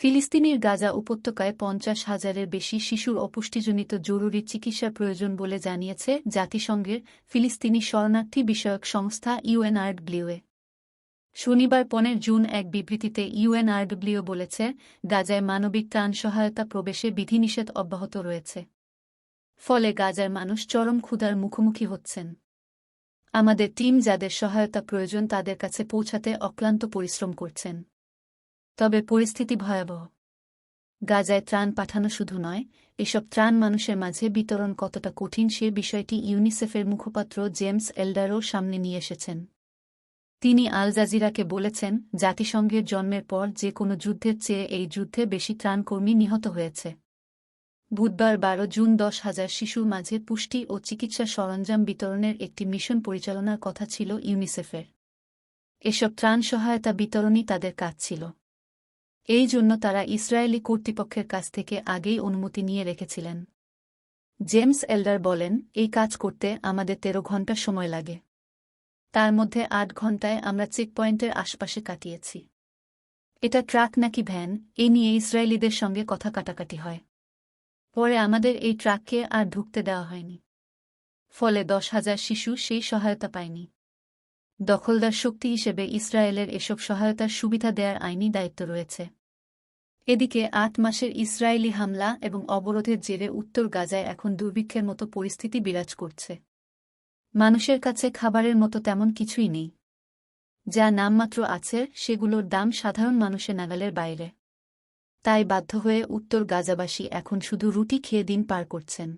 ফিলিস্তিনির গাজা উপত্যকায় পঞ্চাশ হাজারের বেশি শিশুর অপুষ্টিজনিত জরুরি চিকিৎসা প্রয়োজন বলে জানিয়েছে জাতিসংঘের ফিলিস্তিনি শরণার্থী বিষয়ক সংস্থা ইউএনআরডব্লিউএ শনিবার পনেরো জুন এক বিবৃতিতে ইউএনআরডব্লিউ বলেছে, গাজায় মানবিক ত্রাণ সহায়তা প্রবেশে বিধিনিষেধ অব্যাহত রয়েছে। ফলে গাজার মানুষ চরম ক্ষুধার মুখোমুখি হচ্ছেন। আমাদের টিম যাদের সহায়তা প্রয়োজন তাদের কাছে পৌঁছাতে অক্লান্ত পরিশ্রম করছেন। তবে পরিস্থিতি ভয়াবহ। গাজায় ত্রাণ পাঠানো শুধু নয়, এসব ত্রাণ মানুষের মাঝে বিতরণ কতটা কঠিন সে বিষয়টি ইউনিসেফের মুখপাত্র জেমস এল্ডারও সামনে নিয়ে এসেছেন। তিনি আল জাজিরাকে বলেছেন, জাতিসংঘের জন্মের পর যে কোনো যুদ্ধের চেয়ে এই যুদ্ধে বেশি ত্রাণকর্মী নিহত হয়েছে। বুধবার বারো জুন দশ হাজার শিশুর মাঝে পুষ্টি ও চিকিৎসা সরঞ্জাম বিতরণের একটি মিশন পরিচালনার কথা ছিল ইউনিসেফের। এসব ত্রাণ সহায়তা বিতরণই তাদের কাজ ছিল। এই জন্য তারা ইসরায়েলি কর্তৃপক্ষের কাছ থেকে আগেই অনুমতি নিয়ে রেখেছিলেন। জেমস এল্ডার বলেন, এই কাজ করতে আমাদের তেরো ঘণ্টা সময় লাগে। তার মধ্যে আট ঘন্টায় আমরা চেকপয়েন্টের আশপাশে কাটিয়েছি। এটা ট্রাক নাকি ভ্যান? এ নিয়ে ইসরায়েলিদের সঙ্গে কথা কাটাকাটি হয়। পরে আমাদের এই ট্রাককে আর ঢুকতে দেওয়া হয়নি। ফলে দশ হাজার শিশু সেই সহায়তা পায়নি। দখলদার শক্তি হিসেবে ইসরায়েলের এসব সহায়তার সুবিধা দেওয়ার আইনি দায়িত্ব রয়েছে। এদিকে আট মাসের ইসরায়েলি হামলা এবং অবরোধের জেরে উত্তর গাজায় এখন দুর্ভিক্ষের মতো পরিস্থিতি বিরাজ করছে। মানুষের কাছে খাবারের মতো তেমন কিছুই নেই। যা নামমাত্র আছে, সেগুলোর দাম সাধারণ মানুষের নাগালের বাইরে। তাই বাধ্য হয়ে উত্তর গাজাবাসী এখন শুধু রুটি খেয়ে দিন পার করছেন।